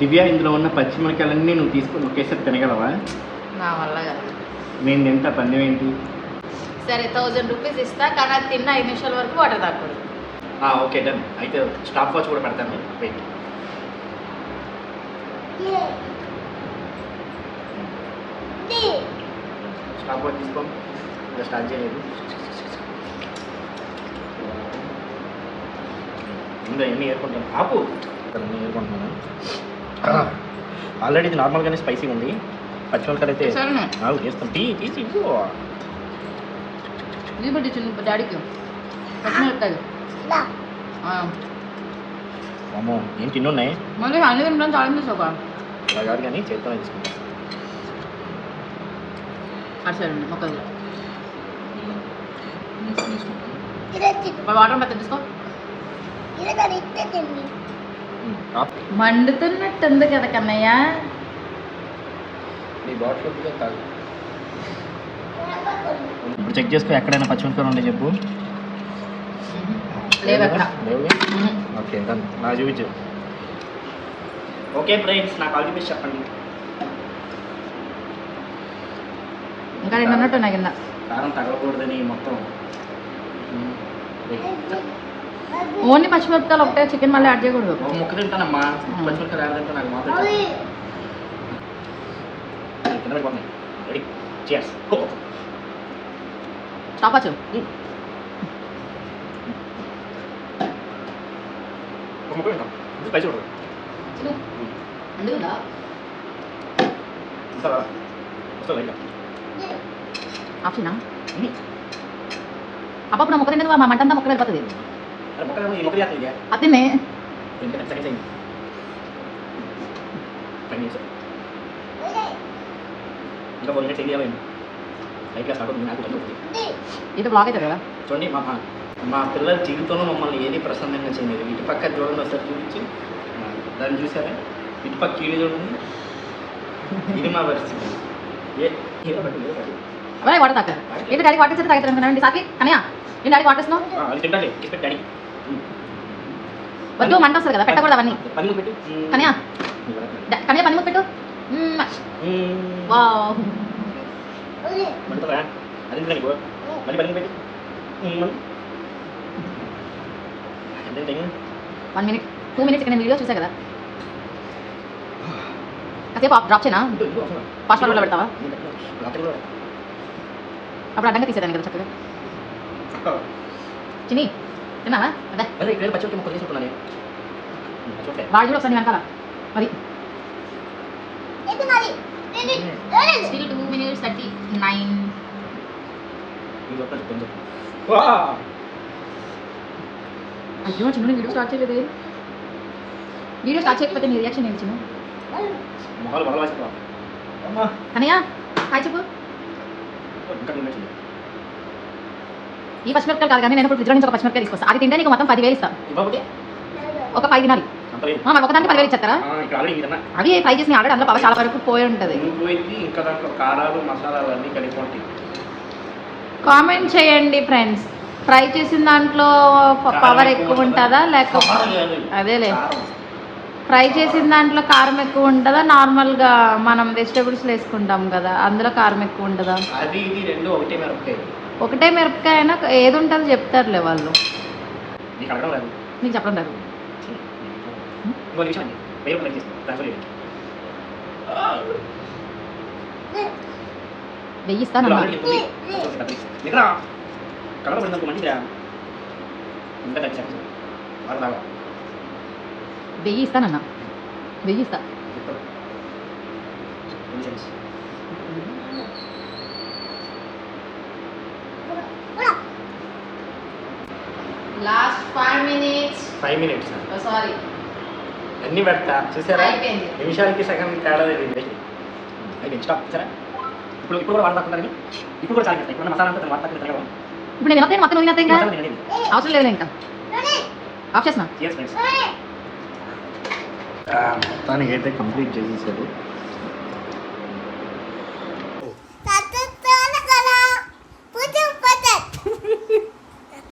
దివ్య ఇందులో ఉన్న పచ్చిమిరకాయలన్నీ నువ్వు తీసుకొని ఒకేసారి తినగలవా? నా వల్ల కదా. నేను తింటా పందెం ఏంటి? సరే థౌజండ్ రూపీస్ ఇస్తా కానీ అది తిన్న ఐదు నిమిషాల వరకు వాటర్ తాకూడదు ఆ, ఓకే డన్. అయితే స్టాప్ వాచ్ కూడా పెడతాను. వెయిట్. స్టాప్ వాచ్ తీసుకో. ఇంకా స్టార్ట్ చేయలేదు. ఇంకా ఎన్ని ఏర్కొంటాను ఆపు. అన్నీ ఏర్కొంటున్నాను ఆల్రెడీ ఇది నార్మల్గానే స్పైసీ ఉంది. పచ్చిమిరకాయలు అయితే నాకు చేస్తాం టీ తీసి ఇవ్వు. డాడీకి. పచ్చిమిరపకాయలు. ఆ, అమ్మో ఏం తిన్ను ఉన్నాయి? మళ్ళీ అన్ని తినడం చాలా తీసుకోక అలా కాదు కానీ చేత్తోనే తీసుకుంటాను మొక్కలు. వాటర్ మెత్త తీసుకో. మండుతున్నట్టు ఉంది కదా కన్నయ్య. ఇప్పుడు చెక్ చేసుకో ఎక్కడైనా పచ్చిమిరపకాయలు ఉండే చెప్పు. ఓకే డన్ నాకు చూపించు. ఓకే ఫ్రెండ్స్ నాకు ఆల్ చూపించి చెప్పండి. ఇంకా రెండు అన్నట్టు ఉన్నాయి కింద. కారం తగలకూడదని మొత్తం. ఓన్లీ పచ్చిమిరపకాయలు ఒకటే చికెన్ మళ్ళీ యాడ్ చేయకూడదు. ముక్క తింటానమ్మా. పచ్చిమిరపకాయలు యాడ్ తింటా నాకు మాత్రం. రెడీ చాపచ్చు ఒక ముక్క తింటాం. స్పైసీ ఉంటుంది. అందుకుందా ఇంకా ఆప్షనా? అప్పుడు మొక్క తింటే మా మంటంతా మొక్క వెళ్ళిపోతుంది. అది తిన్నే ఇంకా టెన్ సెకండ్స్ అయింది ఫైవ్ మినిట్స్ ఇంకా ఫోర్ మినిట్స్ అయింది ఏమైంది లైట్గా స్టార్ట్ అవుతుంది నాకు కొంచెం అవుతుంది. ఇది బ్లాగ్ అవుతుంది కదా చూడండి మా మా- పిల్లల జీవితంలో మమ్మల్ని ఏది ప్రసన్నంగా చేయలేదు ఇటు పక్క చూడండి ఒకసారి చూపించి దాన్ని చూసారా ఇటు పక్క కీడు చూడండి ఇది మా పరిస్థితి ఏ వాటర్ తాక ఏంటి డాడీ వాటర్ చేస్తే తాగుతారు అనుకున్నాను సాకి కనయా నేను డాడీ వాటర్ ఇస్తున్నావు ఆ, అది తింటాలి కిస్ పెట్టి డాడీ వద్దు మంట వస్తుంది కదా పెట్టకూడదు అవన్నీ. కనయా? కనయా పని పెట్టు. అది వన్ మినిట్ టూ? మినిట్స్ నేను వీడియో చూసా కదా. కాసేపు డ్రాప్ చేయనా? forward లో పెడతావా? కూడా అప్పుడు అడ్డంగా తీసేదాన్ని కదా చక్కగా. చిని తిన్నావా? అదే అదే ఇక్కడ పచ్చి ముక్కలు తీసుకుంటున్నాను వాడు కూడా వస్తాను వెనకాల. మరి. Still two minutes thirty nine అయ్యో చిన్న వీడియో స్టార్ట్ చేయలేదు. వీడియో స్టార్ట్ చేయకపోతే నీ రియాక్షన్ ఏంటి చిన్న? మొహాలు వడలాసిపో అమ్మా. కనయ్య హాయ్ చెప్పు. ఇంకా. ఈ పచ్చిమిరపకాయలు కాదు కానీ నేను ఇప్పుడు ఫ్రిడ్జ్ నుంచి ఒక పచ్చిమిరపకాయ తీసుకొస్తా. అది తింటే నీకు మొత్తం పదివేలు ఇస్తాను ఒక పది ఆ, మరి ఒకదానికి పదివేలు ఇచ్చేస్తారా? అవి ఫ్రై చేసిన ఆల్రెడీ అందులో చాలా వరకు పోయి ఉంటుంది. కామెంట్ చేయండి ఫ్రెండ్స్. ఫ్రై చేసిన దాంట్లో పవర్ ఎక్కువ ఉంటుందా? లేకపోతే. అదేలే. ఫ్రై చేసిన దాంట్లో కారం ఎక్కువ ఉంటుందా? నార్మల్గా మనం వెజిటేబుల్స్ వేసుకుంటాం కదా అందులో కారం ఎక్కువ ఉంటుందా? అది ఇది రెండు ఒకటే మిరపకాయ ఒకటే మిరపకాయ అయినా ఏది ఉంటుందో చెప్తారులే వాళ్ళు. నీకు నీకు చెప్పడం లేదు. ఇంకో నిమిషం అండి. వెయ్యి రూపాయలు తీసుకో ట్రాన్స్ఫర్ చేయండి వెయ్యి ఇస్తాను ఇందులో ఆల్రెడీ ఉంది. కొంచెం డబ్బులు ఇస్తాను. నిద్ర కలర్ పడిందనుకో మంచిదిరా ఇంకా థర్టీ సెకండ్స్ వాడు రావా వెయ్యి ఇస్తానన్నా వెయ్యి ఇస్తా చెప్తాను ten seconds last five minutes five minutes sorry అన్నీ పెడతా. చూసారా. నిమిషాలకి సగం తేడా తెలియదు అయితే స్టాప్ సరే ఇప్పుడు ఇప్పుడు కూడా వాడతాకుంటారని ఇప్పుడు కూడా చాలా ఇప్పుడు మసాలా అంతా తిరగడం ఇప్పుడు నేను మొత్తం నువ్వు తినొద్దు ఇంకా? అవసరం లేదు ఇంకా. ఆఫ్ చేసిన friends. మొత్తానికి అయితే కంప్లీట్ చేసేసారు.